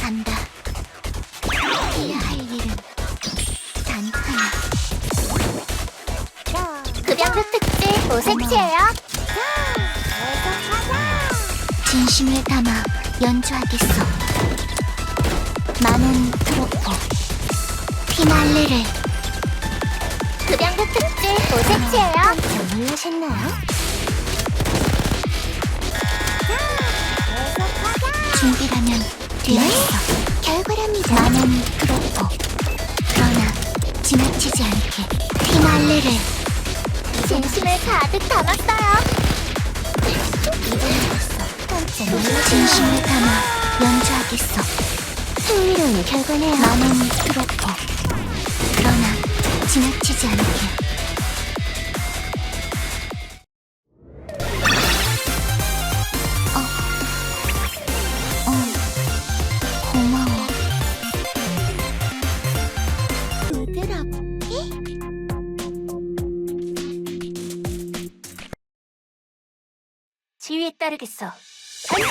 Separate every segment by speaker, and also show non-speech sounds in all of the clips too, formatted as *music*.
Speaker 1: 간다. 해야 할 일은 단 하나. 급양도 특집 오색채예요. 진심을 담아 연주하겠어. 피날레를 급양도 특집 오색채예요. 깜짝 놀라셨나요? 준비라면 되어 있어. 결과랍니다. 많은 트로포 그러나 지나치지 않게 피날레를 진심을 가득 담았어요. 진심을 담아 연주하겠어. 흥미로운 결과네요. 트로포 그러나 지나치지 않게 어, 어? 지휘에 따르겠어. 전진!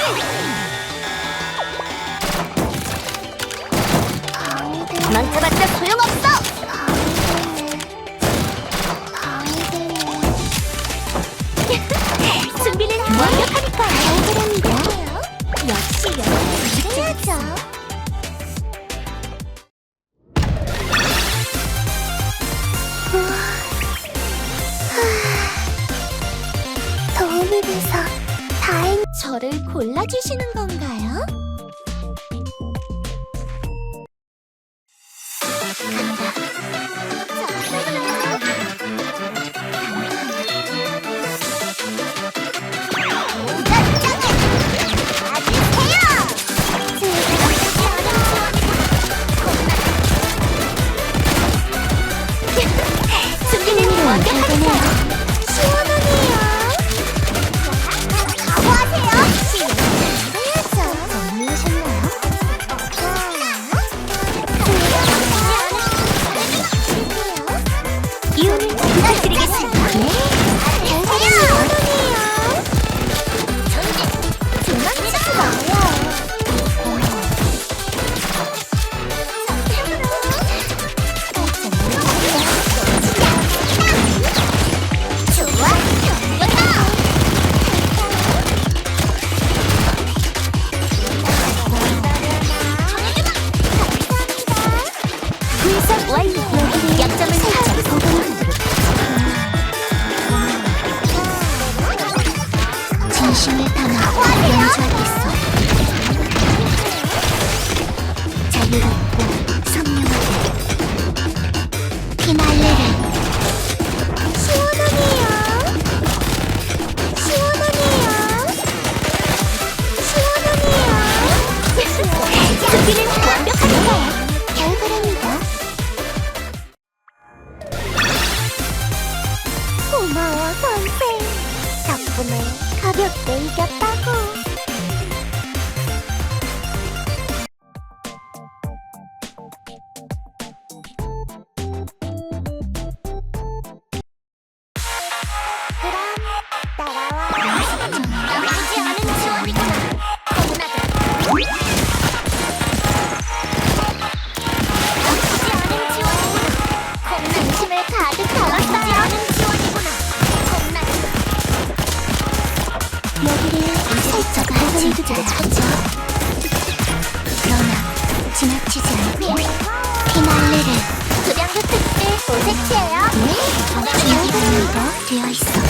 Speaker 1: 망쳐봤자 소용없어! 돼서 다행 저를 골라주시는 건가요? 완벽하 이유를 부탁드리겠습니다. 네. 분석 완료. 살짝 핥아주자 그러나 지나치지 않게 피날레를 급양도 특집 오색채예요 네 준비가 되어 있어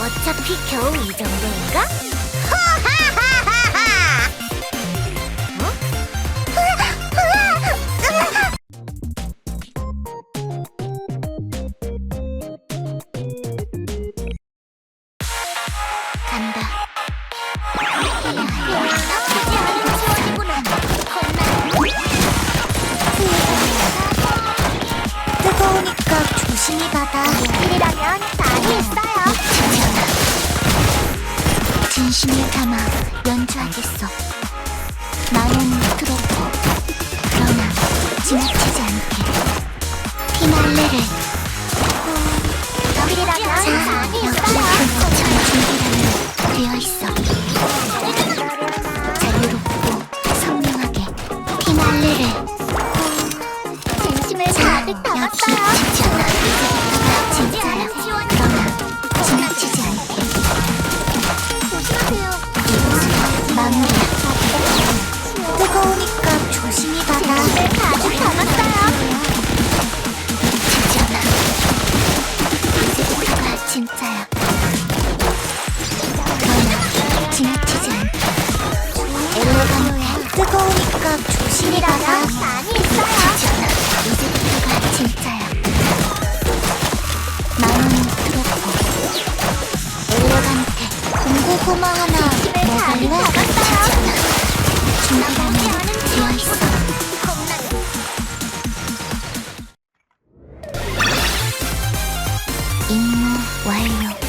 Speaker 1: 어차피 겨우 이 정도인가? 허하! *laughs* 진심을 담아 연주하겠소. 마음은 트로고 그러나 지나치지 않게 피날레를 꼬마 하나 먹을래? 중간에 비어있어 임무 완료